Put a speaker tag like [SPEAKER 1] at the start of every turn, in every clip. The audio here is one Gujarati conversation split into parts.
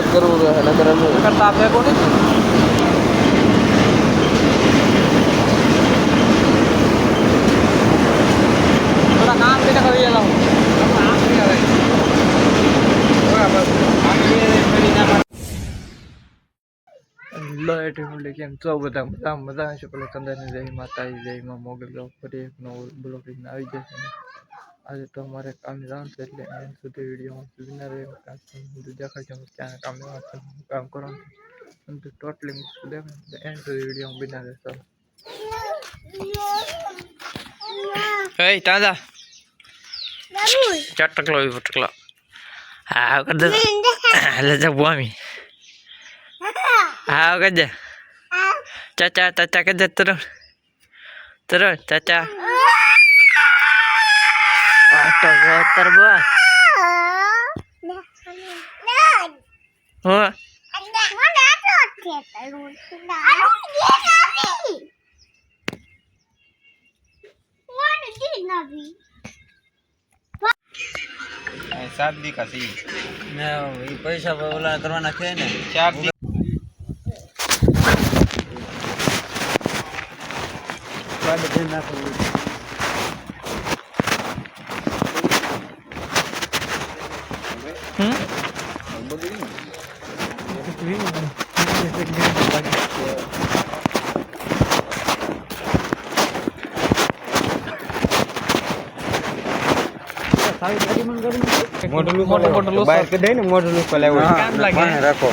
[SPEAKER 1] જ કરવું રહે નગર અમે
[SPEAKER 2] કરતા આપે કોને થોડા કામ કે કરી જાવ લો એટી ફૂલી કેમ છો બધા બધા મજા હશે પેલા કંદાની જય માતાજી જય માં મોગલ ગાવ ફરી એક નવો બ્લોગ લઈને આવી જશે આજે તો અમારે કામ જવાનું છે એટલે એમ સુધી વીડિયો વિના રહે કામ બધું દેખાડશે હું ક્યાં કામ જવાનું કામ કરવાનું ટોટલી એન્ડ સુધી વીડિયો બિના રહે ચાલો Hei, Tanda. Cetak lo ibu cetak lo. Ah, kerja. Leza buami. Ah, kerja. Caca, caca kerja terus. Terus, caca. Atau kotor buah. Oh,
[SPEAKER 3] સાત દી કાશી
[SPEAKER 4] ને એ પૈસા ઓલા કરવાના છે ને.
[SPEAKER 3] ચાર દી
[SPEAKER 2] hmm?
[SPEAKER 3] મોઢું
[SPEAKER 2] મોટું મોટું લોસો.
[SPEAKER 3] બહાર કઢાઈ ને મોઢું લુકો લાવ્યો
[SPEAKER 2] કામ લાગે.
[SPEAKER 3] પાને રાખો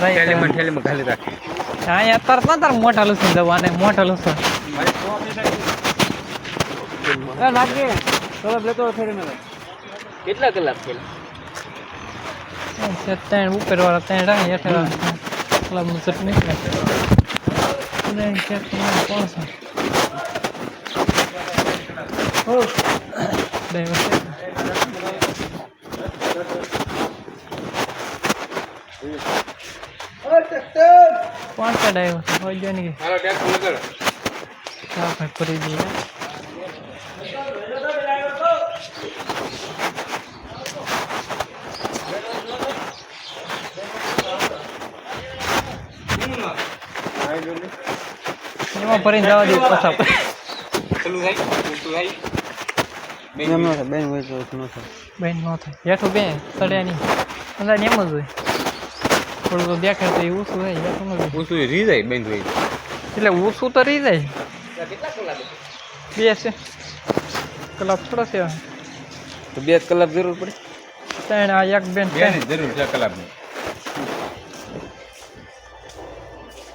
[SPEAKER 2] ભાઈ,
[SPEAKER 3] થેલીમાં થેલીમાં ખાલી રાખી
[SPEAKER 2] હા યાર તાર ના તાર મોટા લસણ જવાને મોટા લસણ એ નાખી કલર લેતો ફેરી મેં
[SPEAKER 1] કેટલા કલાક થયેલા
[SPEAKER 2] ત્રણ ઉપર વાળા ત્રણ રાખ હેઠળ વાળા કલમનું ચટણી અને ચટણી ઓ બે કોણ છે ડ્રાઈવર હોય જો નહીં
[SPEAKER 3] હાલો ટ્રેક્ટર લગાડો
[SPEAKER 2] ચા ભાઈ કરી દઈએ ભરીને જવા દે પાછા.
[SPEAKER 3] પેલું થાય ઉલટું થાય. બેન.
[SPEAKER 4] ન થાય બેન હોય તો ન થાય.
[SPEAKER 2] બેન ન થાય. હેઠું બે સડ્યા નહીં. અંદાજ એમ જ હોય. થોડું તો દેખાય તો એ ઓછું હેઠું હોય.
[SPEAKER 3] રી જાય બેન હોય.
[SPEAKER 2] એટલે ઓછું તો રહી જાય બે છે. કલાક થોડા છે.
[SPEAKER 3] તો બે કલાક જરૂર પડે.
[SPEAKER 2] ત્રણ આ એક બેન
[SPEAKER 3] બે જરૂર છે કલાકની.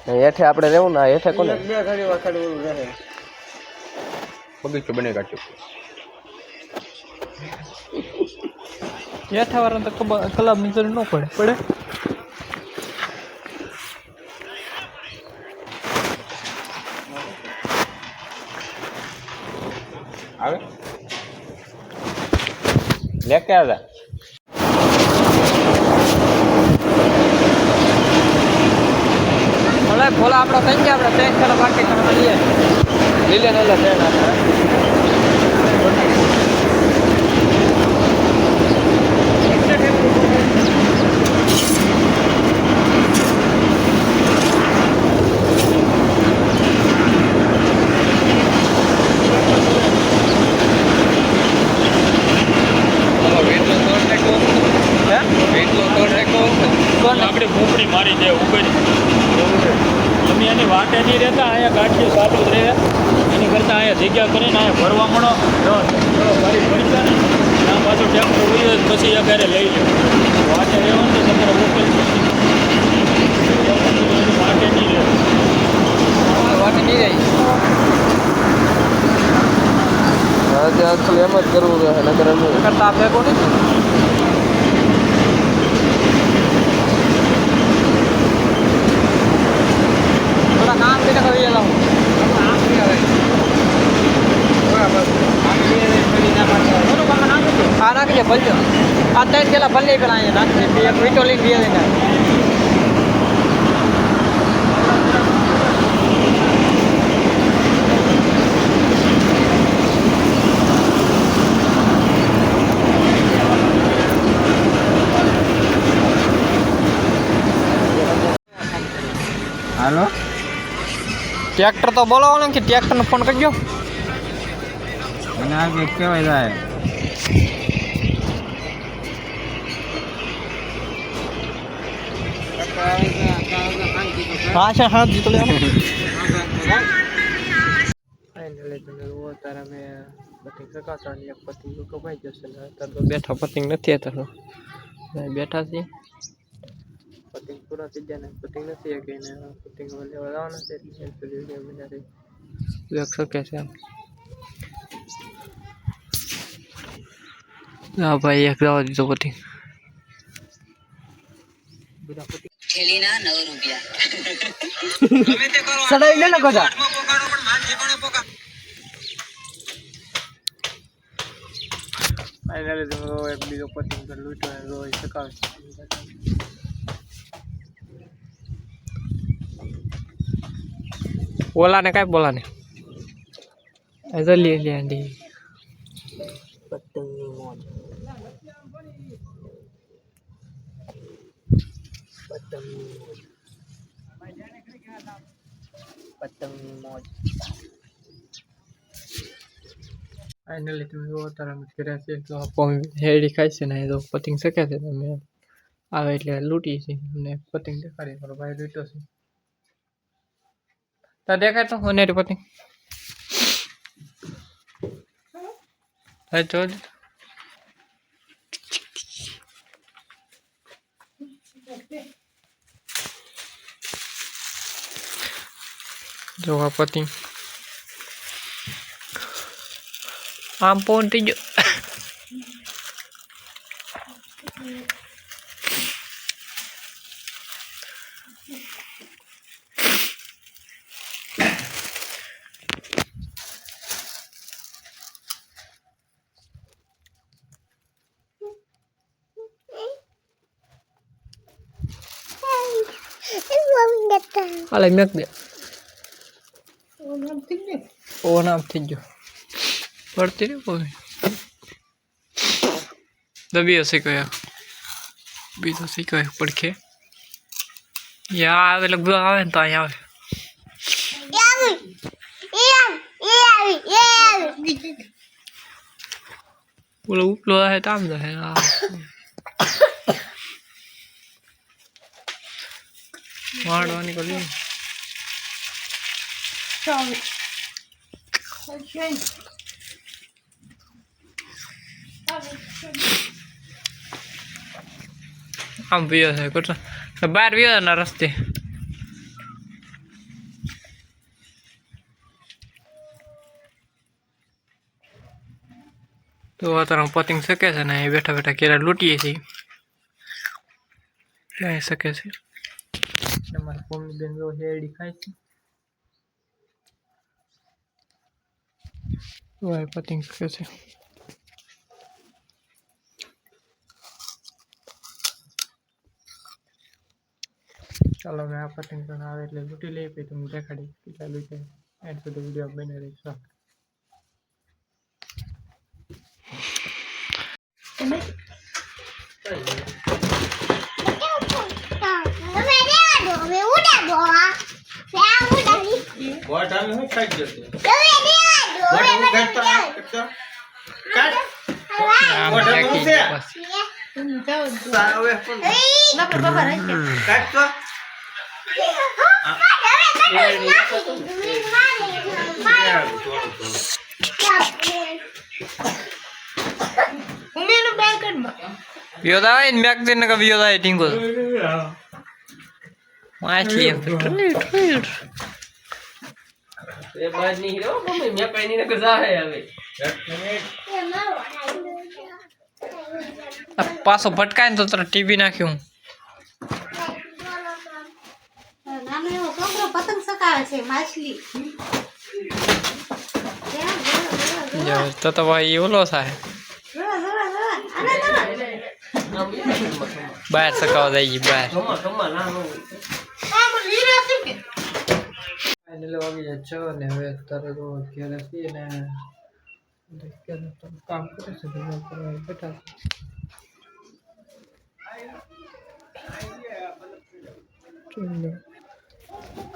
[SPEAKER 1] હેઠે આપણે રહેવું ને આ હેઠે કોને?
[SPEAKER 3] બગીચો બને કાઢ્યો
[SPEAKER 2] હેઠા વાળા તો કબ- નજર ન પડે. પડે?
[SPEAKER 3] આવે? લે કે આવ્યા
[SPEAKER 2] ભલે ભોલા આપણો થઈ ગયા આપણે ત્રણ કલાક બાકી તમે લઈએ.
[SPEAKER 1] લીલે ને આપણે
[SPEAKER 2] હે કોણ
[SPEAKER 5] આપણી ભૂપડી મારી દે ઉગડી તમે એની વાટે નહીં રહેતા અહીંયા ગાંઠીઓ ચાલુ જ રહે એની કરતાં અહીંયા જગ્યા કરીને અહીંયા ભરવા મળો. ગાડી ભરી જાય ને ત્યાં પાછું ટેમ્પો હોય પછી પછી ઘરે લઈ લે વાટે રહેવાનું તો તમારે મોકલ વાટે નહીં રહે.
[SPEAKER 2] વાટે નહીં રહી.
[SPEAKER 1] આજે આખું એમ જ કરવું રહે નગર અમે
[SPEAKER 2] કરતા આપે કોને થોડા કામ કે કરી જાવ આ નાખી ભલ્યો આ ત્રણ પેલા ભલે પેલા અહીંયા નાખી એક વીટો લઈને બે લઈને
[SPEAKER 3] હાલો
[SPEAKER 4] ટ્રેક્ટર તો બોલાવો ને કે ટ્રેક્ટરને ફોન કરજો
[SPEAKER 3] મને આગે કેવાય જાય
[SPEAKER 4] હા છે હા જીતો લે ફાઇનલી તમે જુઓ તારે અમે પતિંગ શકાતો અને એક પતિંગ કપાઈ જશે ને અત્યારે તો બેઠા પતિંગ નથી અત્યારે બેઠા છીએ પતિંગ પૂરા થઈ ગયા ને પતિંગ નથી કે પતિંગ લેવા જવાના છે હા ભાઈ, એક જવા પતિંગ
[SPEAKER 6] થેલીના નવ રૂપિયા.
[SPEAKER 4] સડાઈ લે ને ગજા. ફાઇનલી તો એક બીજો પતિંગ પર લૂંટો ને કાંઈ બોલાને. જલ્દી લે આંડી પતંગની મોજ. પતંગની મોજ પતંગ મોજ. ફાઇનલી તમે જો તારા મત કર્યા છે તો હેડી ખાય છે ને તો પતંગ શકે છે તમે. આવે એટલે લૂંટી છે અને પતંગ દેખાડી મારો ભાઈ લૂંટો છે. તા દેખાય તો હોનેરી પતંગ. હા જોજ. જો આ પતંગ આમ પહોંચી ગયો હાલે મેક દે ઓ નામ થઈ ગયો. પડતી રે કોઈ? દબી હશે કયા બીજો શીખવાય પડખે? યા આવે લગભગ આવે ને તો અહીંયા આવે. બોલો ઉપલો આવે તો આમ આ વાળવાની આમ વિયો છે કેટલા બહાર વિયો ના રસ્તે. તો અત્યારે પતિંગ શકે છે ને બેઠા બેઠા કેરા લૂંટીએ છીએ. ક્યાંય શકે છે? તમારા મમ્મી બેન હેડી ખાય છે. વાય પતિંગ શકે છે ચાલો હવે આ પતંગ પણ આવે એટલે લૂંટી લઈએ પછી તમને દેખાડી કેટલા લૂંટે એન્ડ સુધી વીડિયો બને રહીશું આમ નાખી દે બસ. વિયોદા હોય ને મેક દઈને કે વિયોદા હોય ટીંગો વાંચી એમ તો ટ્રી ટ્રી
[SPEAKER 1] એ બાજ નહીં રહ્યો મમ્મી મેં કઈ નહીં નકર જાહે હવે
[SPEAKER 4] આ પાછો ભટકાય ને તો તરત ટીવી નાખ્યું
[SPEAKER 7] નાનો એવો છોકરો પતંગ સકાવે છે માછલી જોવા, જોવા, જોવા,
[SPEAKER 4] જો તો તો ભાઈ ઓલો થાય
[SPEAKER 7] જોવા, જોવા, જોવા. આને જોવા.
[SPEAKER 4] બહાર સકાવા જાય બહાર
[SPEAKER 1] ખમા ખમા ના નો
[SPEAKER 7] આ બોલ, હીરા છે કે?
[SPEAKER 4] ફાઇનલી વાગી જાય છ ને હવે અત્યારે તો ઘરે છીએ ને અત્યારે તો કામ કરે છે ધંધો કરવા બેઠા છે.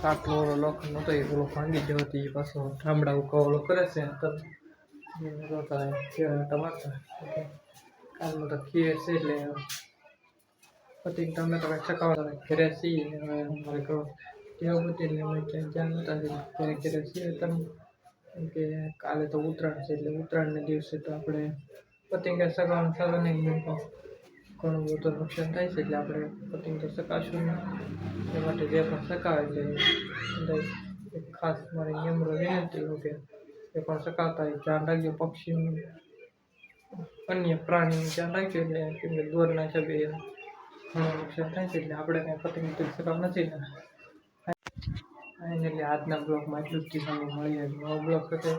[SPEAKER 4] કાટલો ઓલો લોખંડ નહોતો એ ઓલો ભાંગી ગયો હતો એ પાછો ઠામડા ઉકો ઓલો કરે છે તો એને રોતા ટમાટા કાલમાં તો ખીર છે એટલે પછી તમે તો કંઈક ચકાવતા ઘરે છીએ, હવે અમારે કરો ત્યાં બધી એટલે અમે ક્યાંય જ્યાં નહોતા ઘરે ઘરે છીએ તમે કેમ કે કાલે તો ઉત્તરાયણ છે એટલે ઉત્તરાયણના દિવસે તો આપણે પતંગ સગાવાનું સાધન નહીં મળતો ઘણું બધું નુકસાન થાય છે એટલે આપણે પતંગ તો સકાશું નહીં એ માટે જે પણ સકાવે છે બધા એક ખાસ મારી નિયમ્ર વિનંતી હું કે એ પણ સકાવતા હોય ધ્યાન રાખજો પક્ષીનું અન્ય પ્રાણીનું ધ્યાન રાખજો એટલે કેમ કે દોરના હિસાબે ઘણું નુકસાન થાય છે એટલે આપણે કાંઈ પતંગ તો સકાવ નથી ને ફાઇનલી આજના બ્લોગમાં એટલું જ કીધું મળીએ નવો બ્લોગ સાથે